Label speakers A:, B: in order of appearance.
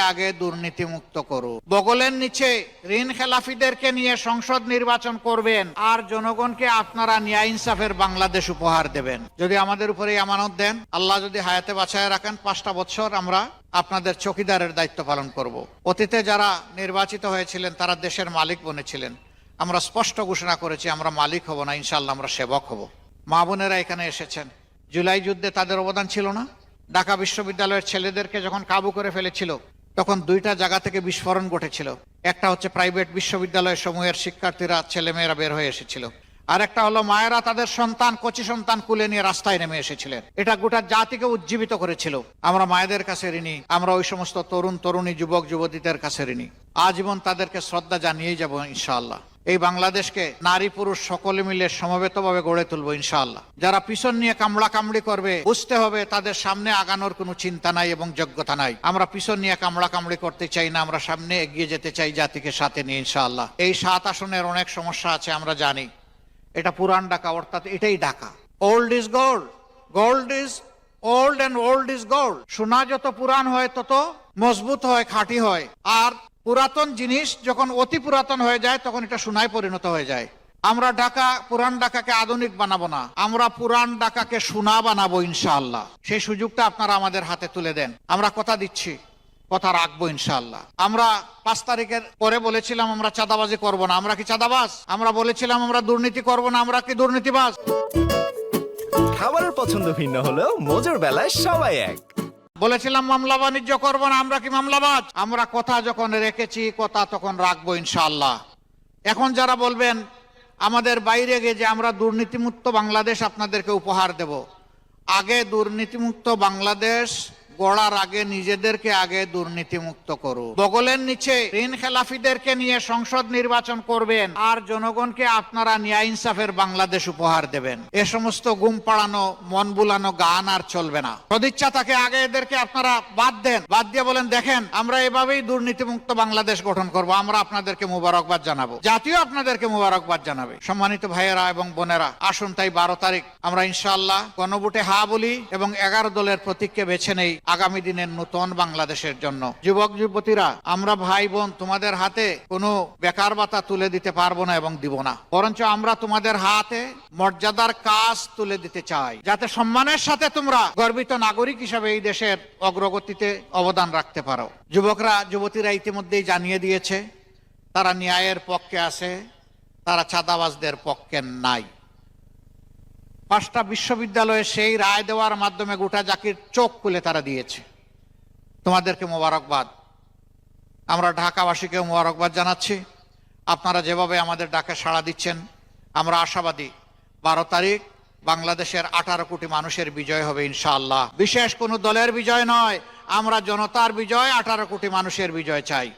A: আগে দুর্নীতি মুক্ত করুন বগলের নিচে ঋণ খেলাফিদেরকে নিয়ে সংসদ নির্বাচন করবেন আর জনগণকে আপনারা ন্যায় ইনসাফের বাংলাদেশ উপহার দেবেন। যদি আমাদের উপরে আমানত দেন, আল্লাহ যদি হায়াতে বাঁচায় রাখেন, পাঁচটা বছর আমরা আপনাদের চকিদারের দায়িত্ব পালন করব। অতীতে যারা নির্বাচিত হয়েছিলেন, তারা দেশের মালিক বনেছিলেন। আমরা স্পষ্ট ঘোষণা করেছি, আমরা মালিক হব না ইনশাল্লাহ আমরা সেবক হব। মা বোনেরা এখানে এসেছেন। জুলাই যুদ্ধে তাদের অবদান ছিল না। ঢাকা বিশ্ববিদ্যালয়ের ছেলেদেরকে যখন কাবু করে ফেলেছিল তখন দুইটা জায়গা থেকে বিস্ফোরণ ঘটেছিল। একটা হচ্ছে প্রাইভেট বিশ্ববিদ্যালয় সমূহের শিক্ষার্থীরা, ছেলেমেয়েরা বের হয়ে এসেছিল। আর একটা হলো মায়েরা তাদের সন্তান, কচি সন্তান কুলে নিয়ে রাস্তায় নেমে এসেছিলেন। এটা গোটা জাতিকে উজ্জীবিত করেছিল। আমরা মায়েদের কাছে ঋণী, আমরা ওই সমস্ত তরুণ, তরুণী, যুবক, যুবতীদের কাছে ঋণী। আজীবন তাদেরকে শ্রদ্ধা জানিয়েই যাব ইনশাআল্লাহ। এই বাংলাদেশকে নারী পুরুষ সকলে মিলে সমবেতভাবে গড়ে তুলবো ইনশাআল্লাহ। যারা পিছন নিয়ে কামড়া কামড়ি করবে, বুঝতে হবে তাদের সামনে আগানোর কোনো চিন্তা নাই এবং যোগ্যতা নাই। আমরা পিছন নিয়ে কামড়া কামড়ি করতে চাই না, আমরা সামনে এগিয়ে যেতে চাই জাতিকে সাথে নিয়ে ইনশাআল্লাহ। এই সাত আসনের অনেক সমস্যা আছে, আমরা জানি। এটা পুরান ঢাকা, অর্থাৎ এটাই Dhaka. Old is gold gold is old and old is gold সোনা যত পুরান হয় তত মজবুত হয়, খাঁটি হয়। আর পুরাতন জিনিস যখন অতি পুরাতন হয়ে যায়, তখন এটা সোনায় পরিণত হয়ে যায়। আমরা ঢাকা, পুরান ঢাকাকে আধুনিক বানাবো না। আমরা পুরান ঢাকাকে সোনা বানাবো, ইনশাআল্লাহ। সেই সুযোগটা আপনারা আমাদের হাতে তুলে দেন। আমরা কথা দিচ্ছি, কথা রাখব, ইনশাআল্লাহ। আমরা পাঁচ তারিখের পরে বলেছিলাম, আমরা চাঁদাবাজি করব না। আমরা কি চাঁদাবাজ? আমরা বলেছিলাম, আমরা দুর্নীতি করব না। আমরা কি দুর্নীতিবাজ?
B: খাবারের পছন্দ ভিন্ন হলেও মজার বেলায় সবাই এক।
A: বলেছিলাম মামলা বাণিজ্য করব না, আমরা কি মামলাবাজ? আমরা কথা যখন রেখেছি, কথা তখন রাখব ইনশাল্লাহ এখন যারা বলবেন, আমাদের বাইরে গিয়ে যে আমরা দুর্নীতিমুক্ত বাংলাদেশ আপনাদেরকে উপহার দেব। আগে দুর্নীতিমুক্ত বাংলাদেশ গড়ার আগে নিজেদেরকে আগে দুর্নীতিমুক্ত করু বগলের নিচে ঋণ খেলাফিদেরকে নিয়ে সংসদ নির্বাচন করবেন আর জনগণকে আপনারা ন্যায় ইনসাফের বাংলাদেশ উপহার দেবেন। এ সমস্ত গুম পাড়ানো, মন বুলানো গান আর চলবে না। সদিচ্ছা থাকে আগে এদেরকে আপনারা বাদ দেন। বাদ দিয়ে বলেন, দেখেন, আমরা এভাবেই দুর্নীতিমুক্ত বাংলাদেশ গঠন করব। আমরা আপনাদেরকে মুবারকবাদ জানাব। জাতীয় আপনাদেরকে মুবারকবাদ জানাবে। সম্মানিত ভাইয়েরা এবং বোনেরা, আসুন তাই বারো তারিখ আমরা ইনশাআল্লাহ গণভোটে হা বলি এবং এগারো দলের প্রতীককে বেছে নেই। আগামী দিনের নতুন বাংলাদেশের জন্য। যুবক, যুবতীরা, আমরা ভাই বোন, তোমাদের হাতে কোনো বেকার ভাতা তুলে দিতে পারব না এবং দিব না। বরঞ্চ আমরা তোমাদের হাতে মর্যাদার কাজ তুলে দিতে চাই। যাতে সম্মানের সাথে তোমরা গর্বিত নাগরিক হিসাবে এই দেশের অগ্রগতিতে অবদান রাখতে পারো। যুবকরা, যুবতীরা ইতিমধ্যেই জানিয়ে দিয়েছে, তারা ন্যায়ের পক্ষে আছে, তারা চাঁদাবাজদের পক্ষে নাই। পাঁচটা বিশ্ববিদ্যালয়ে সেই রায় দেওয়ার মাধ্যমে গোটা জাকির চোখ খুলে তারা দিয়েছে। তোমাদেরকে মোবারকবাদ। আমরা ঢাকাবাসীকে মোবারকবাদ জানাচ্ছি। আপনারা যেভাবে আমাদের ডাকে সাড়া দিচ্ছেন, আমরা আশাবাদী। বারো তারিখ বাংলাদেশের আঠারো কোটি মানুষের বিজয় হবে ইনশাআল্লাহ। বিশেষ কোনো দলের বিজয় নয়, আমরা জনতার বিজয়, আঠারো কোটি মানুষের বিজয় চাই।